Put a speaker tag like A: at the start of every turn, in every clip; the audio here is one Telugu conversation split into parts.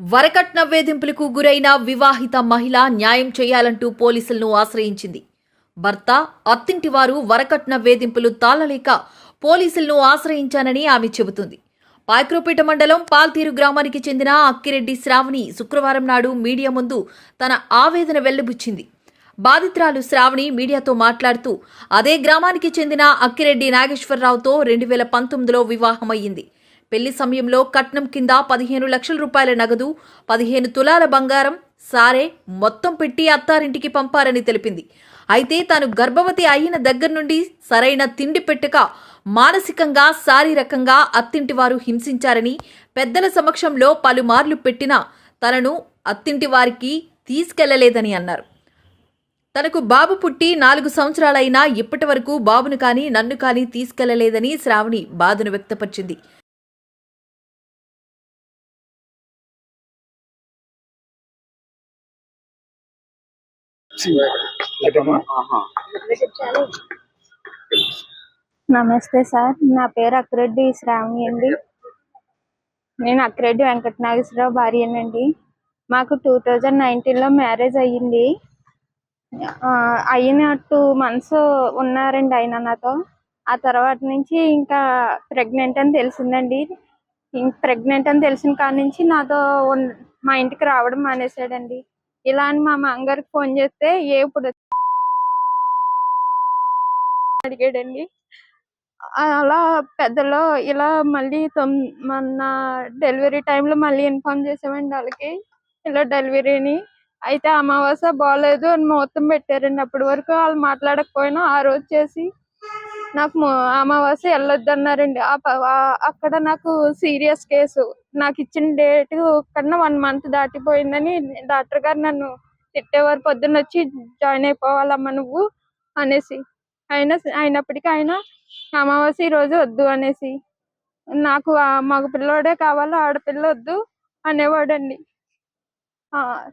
A: వరకట్న వేధింపులకు గురైన వివాహిత మహిళ న్యాయం చేయాలంటూ పోలీసులను ఆశ్రయించింది. భర్త అత్తింటి వారు వరకట్న వేధింపులు తాళలేక పోలీసులను ఆశ్రయించానని ఆమె చెబుతుంది. పాయక్రోపేట మండలం పాల్తీరు గ్రామానికి చెందిన అక్కిరెడ్డి శ్రావణి శుక్రవారం నాడు మీడియా ముందు తన ఆవేదన వెల్లబుచ్చింది. బాధితురాలు శ్రావణి మీడియాతో మాట్లాడుతూ అదే గ్రామానికి చెందిన అక్కిరెడ్డి నాగేశ్వరరావుతో రెండు వేల పంతొమ్మిదిలో వివాహమయ్యింది. పెళ్ళి సమయంలో కట్నం కింద పదిహేను లక్షల రూపాయల నగదు పదిహేను తులాల బంగారం సారే మొత్తం పెట్టి అత్తారింటికి పంపారని తెలిపింది. అయితే తాను గర్భవతి అయిన దగ్గర నుండి సరైన తిండి పెట్టక మానసికంగా శారీరకంగా అత్తింటి వారు హింసించారని పెద్దల సమక్షంలో పలుమార్లు పెట్టినా తనను అత్తింటి వారికి తీసుకెళ్ళలేదని అన్నారు. తనకు బాబు పుట్టి నాలుగు సంవత్సరాలైనా ఇప్పటి వరకు బాబును కానీ నన్ను కానీ తీసుకెళ్ళలేదని శ్రావణి బాధను వ్యక్తపరిచింది.
B: నమస్తే సార్ నా పేరు అక్కిరెడ్డి శ్రావణి అండి. నేను అక్కిరెడ్డి వెంకట నాగేశ్వరరావు భార్యనండి. మాకు టూ థౌజండ్ నైన్టీన్లో మ్యారేజ్ అయ్యింది. ఆ, అయిన టూ మంత్స్ ఉన్నారండి ఆయన నాతో. ఆ తర్వాత నుంచి ఇంకా ప్రెగ్నెంట్ అని తెలిసిందండి. ప్రెగ్నెంట్ అని తెలిసిన కాడ నుంచి నాతో మా ఇంటికి రావడం మానేశాడండి. ఇలా అని మా మామగారికి ఫోన్ చేస్తే ఏ ఇప్పుడు అడిగాడండి. అలా పెద్దలో ఇలా మళ్ళీ మన డెలివరీ టైంలో మళ్ళీ ఇన్ఫార్మ్ చేసామండి వాళ్ళకి. ఇలా డెలివరీని. అయితే అమావాస్య బాగాలేదు అని ముహూర్తం పెట్టారండి. అప్పటి వరకు వాళ్ళు మాట్లాడకపోయినా ఆ రోజు చేసి నాకు అమావాస్య వెళ్ళొద్దు అన్నారండి ఆ ప- అక్కడ నాకు సీరియస్ కేసు. నాకు ఇచ్చిన డేట్ కన్నా వన్ మంత్ దాటిపోయిందని డాక్టర్ గారు నన్ను తిట్టేవారు. పొద్దున్న వచ్చి జాయిన్ అయిపోవాలమ్మా నువ్వు అనేసి. ఆయన అయినప్పటికీ ఆయన అమావాస్య ఈ రోజు వద్దు అనేసి. నాకు మగ పిల్లోడే కావాలి ఆడపిల్ల వద్దు అనేవాడండి. ఆ,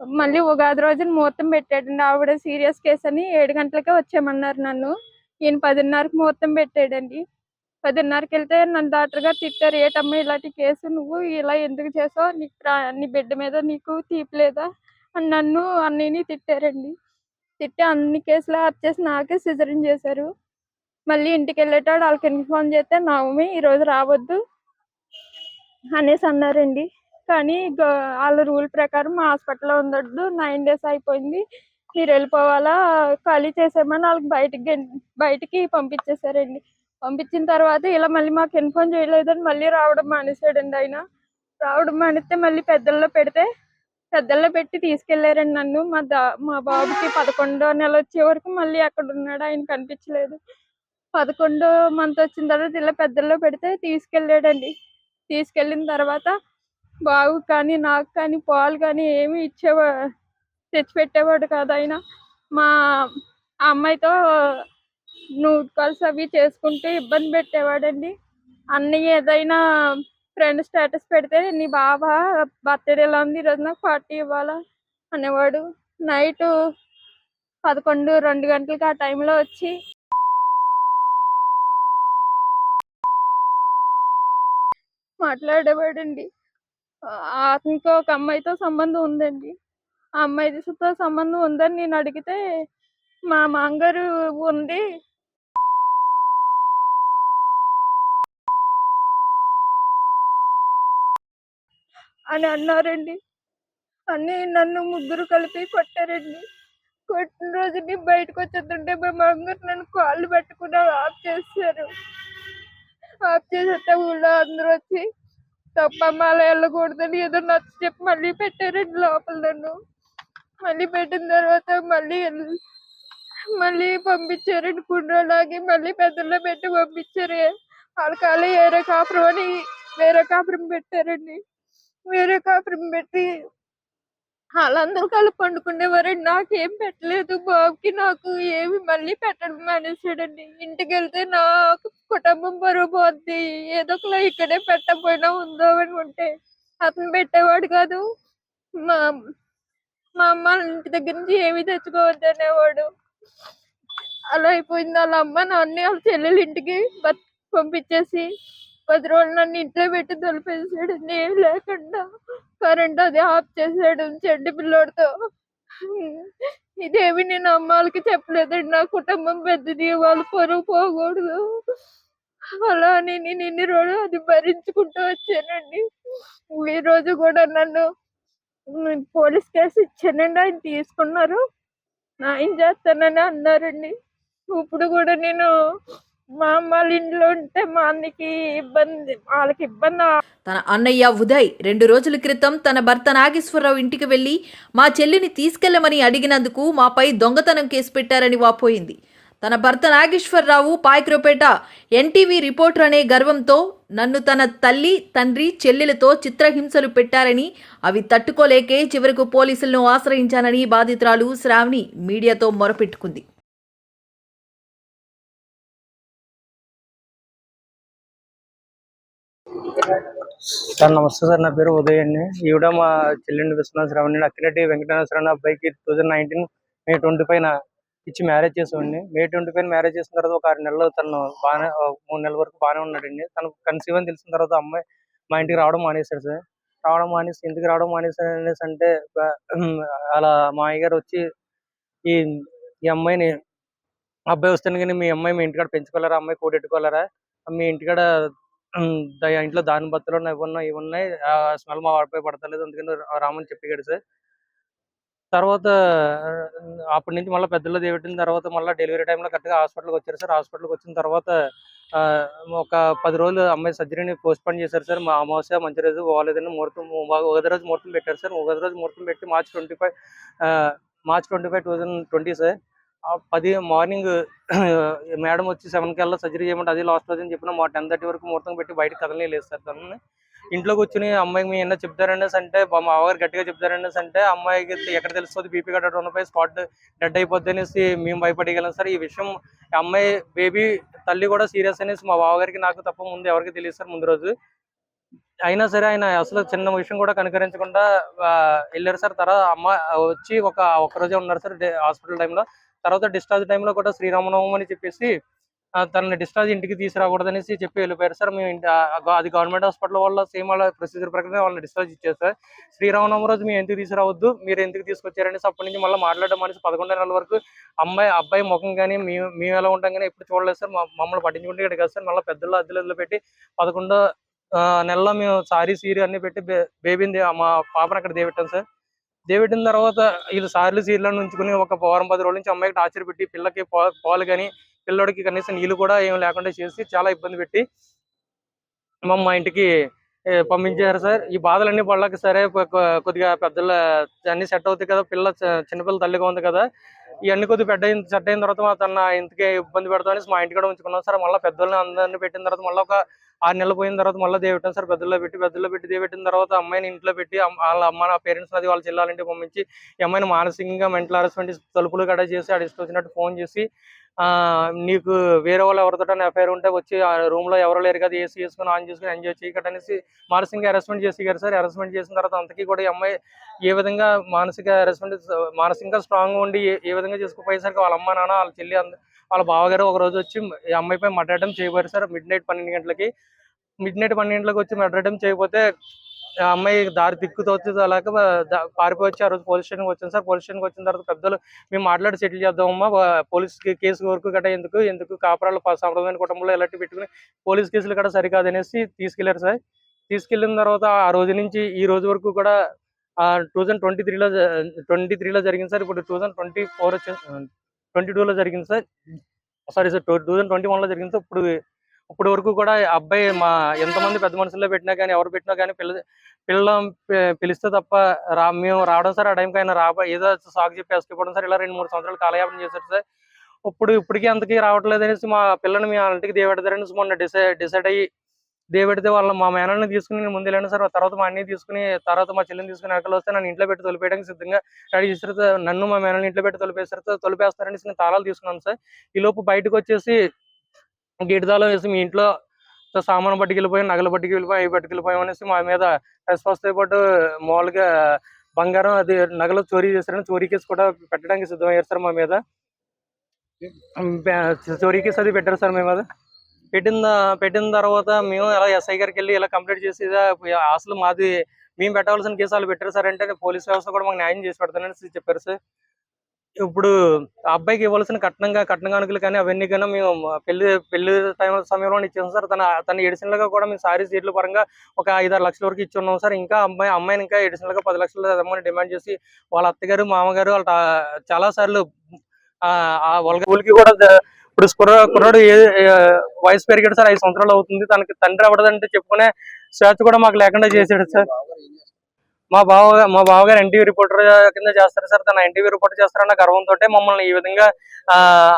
B: మళ్ళీ ఉగాది రోజున ముహూర్తం పెట్టాడండి. ఆవిడ సీరియస్ కేసు అని ఏడు గంటలకే వచ్చేయమన్నారు నన్ను. ఈయన పదిన్నరకు ముహూర్తం పెట్టాడండి. పదిన్నరకి వెళ్తే నన్ను డాక్టర్ గారు తిట్టారు. ఏటమ్మా ఇలాంటి కేసు? నువ్వు ఇలా ఎందుకు చేసావు? నీకు నీ బిడ్డ మీద నీకు తీపి లేదా? అని నన్ను అన్నయ్యని తిట్టారండి. తిట్టి అన్ని కేసులు వచ్చేసి నాకే సిజరిన్ చేశారు. మళ్ళీ ఇంటికి వెళ్ళేటాడు వాళ్ళకి ఇన్ఫార్మ్ చేస్తే నవమి ఈ రోజు రావద్దు అనేసి అన్నారండి. కానీ వాళ్ళ రూల్ ప్రకారం హాస్పిటల్లో ఉండొద్దు. నైన్ డేస్ అయిపోయింది. మీరు వెళ్ళిపోవాలా? ఖాళీ చేసేమని వాళ్ళకి బయటికి బయటికి పంపించేశారండి. పంపించిన తర్వాత ఇలా మళ్ళీ మాకు ఇన్ఫార్మ్ చేయలేదని మళ్ళీ రావడం మానేశాడండి ఆయన. రావడం మానేస్తే మళ్ళీ పెద్దల్లో పెడితే పెద్దల్లో పెట్టి తీసుకెళ్ళారండి నన్ను. మా దా మా బాబుకి పదకొండో నెల వచ్చే వరకు మళ్ళీ అక్కడ ఉన్నాడు. ఆయన కనిపించలేదు. పదకొండో మంత్ వచ్చిన తర్వాత ఇలా పెద్దల్లో పెడితే తీసుకెళ్ళాడండి తీసుకెళ్ళిన తర్వాత బాబు కానీ నాకు కానీ పాలు కానీ ఏమి ఇచ్చేవా తెచ్చిపెట్టేవాడు కాదు ఆయన. మా అమ్మాయితో నూట్ కాల్స్ అవి చేసుకుంటూ ఇబ్బంది పెట్టేవాడండి. అన్ని ఏదైనా ఫ్రెండ్ స్టేటస్ పెడితే నీ బాబా బర్త్డేలా ఉంది? ఈరోజు నాకు పార్టీ ఇవ్వాలా? అనేవాడు. నైట్ పదకొండు రెండు గంటలకి ఆ టైంలో వచ్చి మాట్లాడేవాడండి. అతనికి ఒక అమ్మాయితో సంబంధం ఉందండి. ఆ అమ్మాయితో సంబంధం ఉందని నేను అడిగితే మా మాంగారు ఉంది అని అన్నారండి. అన్ని నన్ను ముగ్గురు కలిపి కొట్టారండి. కొట్టిన రోజు నేను బయటకు వచ్చేస్తుంటే మా మాంగారు నన్ను కాళ్ళు పట్టుకుని ఆఫ్ చేశారు. ఆఫ్ చేసేస్తే ఊళ్ళో అందరూ వచ్చి తప్ప అలా వెళ్ళకూడదని ఏదో నచ్చ చెప్పి మళ్ళీ పెట్టారండి లోపల నన్ను. మళ్ళీ పెట్టిన తర్వాత మళ్ళీ మళ్ళీ పంపించారండి కుర్రోలాగి మళ్ళీ పెద్దల్లో పెట్టి పంపించారు. వాళ్ళ వేరే కాపురం అని వేరే కాపురం పెట్టారండి. వేరే కాపురం పెట్టి వాళ్ళందరూ కలిపి పండుకునేవారండి. నాకేం పెట్టలేదు బాబుకి నాకు ఏమి మళ్ళీ పెట్టడం మానేసాడండి ఇంటికి వెళ్తే నాకు కుటుంబం బరువు పోద్ది. ఏదో ఒకలా ఇక్కడే పెట్టకపోయినా ఉందో అని ఉంటే అతను పెట్టేవాడు కాదు. మా మా అమ్మ వాళ్ళ ఇంటి దగ్గర నుంచి ఏమి తెచ్చుకోవద్దు అనేవాడు. అలా అయిపోయింది. వాళ్ళ అమ్మ నాన్న వాళ్ళ చెల్లెలు ఇంటికి పంపించేసి పది రోజులు నన్ను ఇంట్లో పెట్టి తొలిపేసాడండి నేను లేకుండా కరెంట్ అది ఆఫ్ చేసాడు చెడ్డి పిల్లోడితో. ఇదేమి నేను అమ్మాలకి చెప్పలేదండి. నా కుటుంబం పెద్దది వాళ్ళు పొరుగు పోకూడదు. అలా అని నేను ఇన్ని రోజులు అది భరించుకుంటూ వచ్చానండి. ఈ రోజు కూడా నన్ను పోలీస్ కేసు ఇచ్చానండి. ఆయన తీసుకున్నారు. న్యాయం చేస్తానని అన్నారండి. ఇప్పుడు కూడా నేను మా అమ్మ ఇంట్లో ఉంటే మా అన్నకి ఇబ్బంది వాళ్ళకి ఇబ్బంది?
A: తన అన్నయ్య ఉదయ్ రెండు రోజుల క్రితం తన భర్త నాగేశ్వరరావు ఇంటికి వెళ్ళి మా చెల్లిని తీసుకెళ్ళమని అడిగినందుకు మాపై దొంగతనం కేసు పెట్టారని వాపోయింది. తన భర్త నాగేశ్వరరావు పాయక్రోపేట ఎన్టీవీ రిపోర్టర్ అనే గర్వంతో నన్ను తన తల్లి తండ్రి చెల్లెలతో చిత్రహింసలు పెట్టారని అవి తట్టుకోలేకే చివరకు పోలీసులను ఆశ్రయించానని బాధితురాలు శ్రావణి మీడియాతో మొరపెట్టుకుంది.
C: సార్ నమస్తే సార్ నా పేరు ఉదయ్ అండి. ఈవిడ మా చెల్లెండి విశ్వనాథ శ్రావణి అక్కిరెడ్డి వెంకటేశ్వర అబ్బాయికి two thousand nineteen May twenty పైన ఇచ్చి మ్యారేజ్ చేసామండి మే ట్వంటీ పైన మ్యారేజ్ చేసిన తర్వాత ఒక ఆరు నెలలు తను బాగానే మూడు నెలల వరకు బాగానే ఉన్నాడండి. తను కన్సీవ్ అని తెలిసిన తర్వాత అమ్మాయి మా ఇంటికి రావడం మానేశాడు సార్. రావడం మానేసి ఇంటికి రావడం మానేశాడు అనేసి అంటే అలా మా అయ్యగారు వచ్చి ఈ ఈ అమ్మాయిని అబ్బాయి వస్తాను కానీ మీ అమ్మాయి మీ ఇంటికాడ పెంచుకోలేరా? అమ్మాయి కూడెట్టుకోలేరా? మీ ఇంటికాడ ఇంట్లో దాని బత్తలు ఉన్నాయి ఇవి ఉన్నాయి ఇవి ఉన్నాయి ఆ స్మెల్ మా వాడిపై పడతలేదు. అందుకని రామని చెప్పాడు సార్ తర్వాత అప్పటి నుంచి మళ్ళీ పెద్దలు దేవెట్టిన తర్వాత మళ్ళీ డెలివరీ టైంలో కరెక్ట్గా హాస్పిటల్కి వచ్చారు సార్. హాస్పిటల్కి వచ్చిన తర్వాత ఆ, ఒక పది రోజులు అమ్మాయి సర్జరీని పోస్ట్పోన్ చేశారు సార్. మా అమావాస్య మంచి రోజు పోలేదని ముహూర్తం ఒక రోజు ముహూర్తం పెట్టారు సార్. ఒకటి రోజు ముహూర్తం పెట్టి March twenty five March twenty five two thousand twenty sir. పది మార్నింగ్ మేడం వచ్చి సెవెన్ కల్లా సర్జరీ చేయమంటే అది లాస్ట్ రోజు అని చెప్పిన మా టెన్ థర్టీ వరకు ముహూర్తం పెట్టి బయట కదలనే లేదు సార్. తనని ఇంట్లో కూర్చుని అమ్మాయికి మీ ఏమన్నా చెప్తారనేసి అంటే మా మామగారు గట్టిగా చెప్తారనేసి అంటే అమ్మాయికి ఎక్కడ తెలుస్తుంది? బీపీ గట్రా ఉన్నపై స్పాట్ డెడ్ అయిపోద్ది అనేసి మేము భయపడగలం సార్. ఈ విషయం అమ్మాయి బేబీ తల్లి కూడా సీరియస్ అనేసి మా బావగారికి నాకు తప్ప ముందు ఎవరికి తెలియదు సార్ ముందు రోజు. అయినా సరే ఆయన అసలు చిన్న విషయం కూడా కనుకరించకుండా వెళ్ళారు సార్. తర్వాత అమ్మ వచ్చి ఒక ఒక్కరోజే రోజే ఉన్నారు సార్ హాస్పిటల్ టైంలో తర్వాత డిశ్చార్జ్ టైంలో కూడా శ్రీరామనవం అని చెప్పేసి తనని డిశ్చార్జ్ ఇంటికి తీసుకురాకూడదనేసి చెప్పి వెళ్ళిపోయారు. సార్ మేము అది గవర్నమెంట్ హాస్పిటల్ వాళ్ళ సేమ్ వాళ్ళ ప్రొసీజర్ ప్రకారం వాళ్ళని డిశ్చార్జ్ ఇచ్చారు సార్. శ్రీరామనవమి రోజు మేము ఎందుకు తీసుకురావద్దు? మీరు ఎందుకు తీసుకొచ్చారనేసి అప్పటి నుంచి మళ్ళీ మాట్లాడడం అనేసి పదకొండు నెలల వరకు అమ్మాయి అబ్బాయి ముఖం కానీ మేము మేము ఎలా ఉంటాం కానీ ఎప్పుడు చూడలేదు సార్. మమ్మల్ని పట్టించుకుంటే ఇక్కడ కదా సార్ మళ్ళీ పెద్దలు అద్దెలు పెట్టి పదకొండో నెలలో మేము సారీ సీరీ అన్ని పెట్టి బేబీని దే- మా పాపను అక్కడ దేవెట్టాం సార్. దేవెట్టిన తర్వాత వీళ్ళు సార్లు సీర్లను ఉంచుకుని ఒక వారం పది రోజుల నుంచి అమ్మాయికి టార్చర్ పెట్టి పిల్లకి పాలు కానీ పిల్లోడికి కనీసం నీళ్ళు కూడా ఏం లేకుండా చేసి చాలా ఇబ్బంది పెట్టి మా మా ఇంటికి పంపించారు సార్. ఈ బాధలన్నీ పడలేక సరే కొద్దిగా పెద్దల అన్ని సెట్ అవుతాయి కదా పిల్ల చిన్నపిల్ల తల్లిగా ఉంది కదా ఇవన్నీ కొద్దిగా పెద్ద సెట్ అయిన తర్వాత తన ఇంటికి ఇబ్బంది పెడతామని మా ఇంటికి కూడా ఉంచుకున్నాం. సార్ మళ్ళీ పెద్దల్ని అందరిని పెట్టిన తర్వాత మళ్ళీ ఒక ఆరు నెలలు పోయిన తర్వాత మళ్ళీ దేవటం సార్. పెద్దల్లో పెట్టి పెద్దల్లో పెట్టి దేవెట్టిన తర్వాత అమ్మాయిని ఇంట్లో పెట్టి వాళ్ళ అమ్మ నా పేరెంట్స్ అది వాళ్ళ చెల్లాలంటే పంపించి ఈ అమ్మాయిని మానసికంగా మెంటల్ హరాస్మెంట్ తలుపులు కడ చేసి ఆడ వచ్చినట్టు ఫోన్ చేసి నీకు వేరే వాళ్ళు ఎవరితో ఎఫ్ఐఆర్ ఉంటే వచ్చి ఆ రూమ్లో ఎవరో లేరు కదా ఏసీ వేసుకుని ఆన్ చేసుకుని ఎంజాయ్ చేయకట అనేసి మానసికంగా అరెస్ట్మెంట్ చేసి గారు సార్. అరెస్ట్మెంట్ చేసిన తర్వాత అంతకీ కూడా ఈ అమ్మాయి ఏ విధంగా మానసిక అరెస్ట్మెంట్ మానసికంగా స్ట్రాంగ్ ఉండి ఏ- విధంగా చేసుకుపోయేసరికి వాళ్ళ అమ్మ నాన్న వాళ్ళ చెల్లి అంద- వాళ్ళ బావగారు ఒక రోజు వచ్చి ఈ అమ్మాయిపై మర్డర్ చేయబోయారు సార్. మిడ్ నైట్ పన్నెండు గంటలకి. మిడ్ నైట్ పన్నెండు గంటలకు వచ్చి మర్డర్ చేయకపోతే ఆ అమ్మాయి దారి దిక్కుతో వచ్చి అలాగ పారిపోయి వచ్చి ఆ రోజు పోలీస్ స్టేషన్కి వచ్చాను సార్. పోలీస్ స్టేషన్కి వచ్చిన తర్వాత పెద్దలు మేము మాట్లాడి సెటిల్ చేద్దామమ్మా. వా- పోలీస్ కేసు వరకు గట్రా ఎందుకు ఎందుకు కాపురాలు సాంప్రదాయ కుటుంబంలో ఎలాంటి పెట్టుకుని పోలీస్ కేసులు కూడా సరికాదు అనేసి తీసుకెళ్ళారు సార్. తీసుకెళ్ళిన తర్వాత ఆ రోజు నుంచి ఈ రోజు వరకు కూడా టూ థౌజండ్ ట్వంటీ త్రీలో ట్వంటీ త్రీలో జరిగింది సార్. ఇప్పుడు two thousand twenty four twenty టూలో జరిగింది sir. Sorry sir two thousand twenty వన్లో జరిగింది సార్. ఇప్పుడు ఇప్పుడు వరకు కూడా అబ్బాయి మా ఎంతమంది పెద్ద మనుషుల్లో పెట్టినా కానీ ఎవరు పెట్టినా కానీ పిల్ల పిల్ల పిలిస్తే తప్ప రా మేము రావడం సార్. ఆ టైంకి ఆయన రాబ ఏదో సాగు చెప్పి ఎస్కేపోవడం సార్. ఇలా రెండు మూడు సంవత్సరాలు కాలయాపన చేశారు సార్. ఇప్పుడు ఇప్పటికీ అంతకీ రావట్లేదు అనేసి మా పిల్లని మీ ఇంటికి దేవెడతారనేసి మొన్న డిసైడ్ డిసైడ్ అయ్యి దేవెడితే వాళ్ళ మా మేనల్ని తీసుకుని నేను ముందు వెళ్ళాను సార్ తర్వాత మా అన్ని తీసుకుని తర్వాత మా చెల్లిని తీసుకుని ఎక్కడ వస్తే నన్ను ఇంట్లో పెట్టి తొలిపేయడానికి సిద్ధంగా రెడీ చేసే నన్ను మా మేనల్ని ఇంట్లో పెట్టి తొలిపేస్తారు తొలిపేస్తారనేసి నేను తాళాలు తీసుకున్నాను సార్. ఈ లోపు బయటకు వచ్చేసి గేటు తాళం వేసి మీ ఇంట్లో సామాను పట్టుకెళ్ళిపోయాం నగలు పట్టుకెళ్ళిపోయాం అవి పట్టుకెళ్ళిపోయాం అనేసి మా మీద రెస్పాన్స్తో పాటు మామూలుగా బంగారం అది నగలు చోరీ చేశారని చోరీ కేసు కూడా పెట్టడానికి సిద్ధమయ్యారు సార్ మా మీద. చోరీ కేసు అది పెట్టారు సార్ మీ మీద? పెట్టిన పెట్టిన తర్వాత మేము ఎలా ఎస్ఐ గారికి వెళ్ళి ఇలా కంప్లీట్ చేసి అసలు మాది మేము పెట్టవలసిన కేసు వాళ్ళు పెట్టారు సార్ అంటే పోలీస్ వ్యవస్థ కూడా మాకు న్యాయం చేసి పెడతానని చెప్పారు సార్. ఇప్పుడు అబ్బాయికి ఇవ్వాల్సిన కట్నంగా కట్న కానుకలు కానీ అవన్నీ కానీ మేము పెళ్ళి పెళ్ళి టైం సమయంలో ఇచ్చాం సార్. తన తన ఎడిషనల్గా కూడా మేము సారీ సీట్ల పరంగా ఒక ఐదారు లక్షల వరకు ఇచ్చి ఉన్నాం సార్. ఇంకా అమ్మాయి అమ్మాయిని ఇంకా ఎడిషనల్గా పది లక్షలు అమ్మని డిమాండ్ చేసి వాళ్ళ అత్తగారు మామగారు వాళ్ళ చాలా సార్లు ఆ వాళ్ళ కూడా ఇప్పుడు కుర్ర కుర్రాడు ఏ వయసు పెరిగాడు సార్ ఐదు సంవత్సరాలు అవుతుంది. తనకి తండ్రి అవ్వడదంటే చెప్పుకునే స్వేచ్ఛ కూడా మాకు లేకుండా చేశాడు సార్. మా బావ మా బావగారు ఎన్టీవీ రిపోర్టర్ కింద చేస్తారు సార్. తన ఎన్టీవీ రిపోర్టర్ చేస్తారన్న గర్వంతో మమ్మల్ని ఈ విధంగా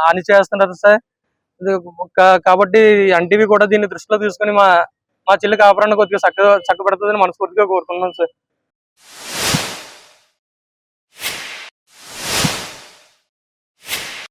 C: అని చేస్తున్నారు సార్. కాబట్టి ఎన్టీవీ కూడా దీన్ని దృష్టిలో తీసుకొని మా మా చెల్లి కాపురాన్ని కొద్దిగా చక్క చక్కబెడుతుందని మనస్ఫూర్తిగా కోరుకుంటున్నాం సార్.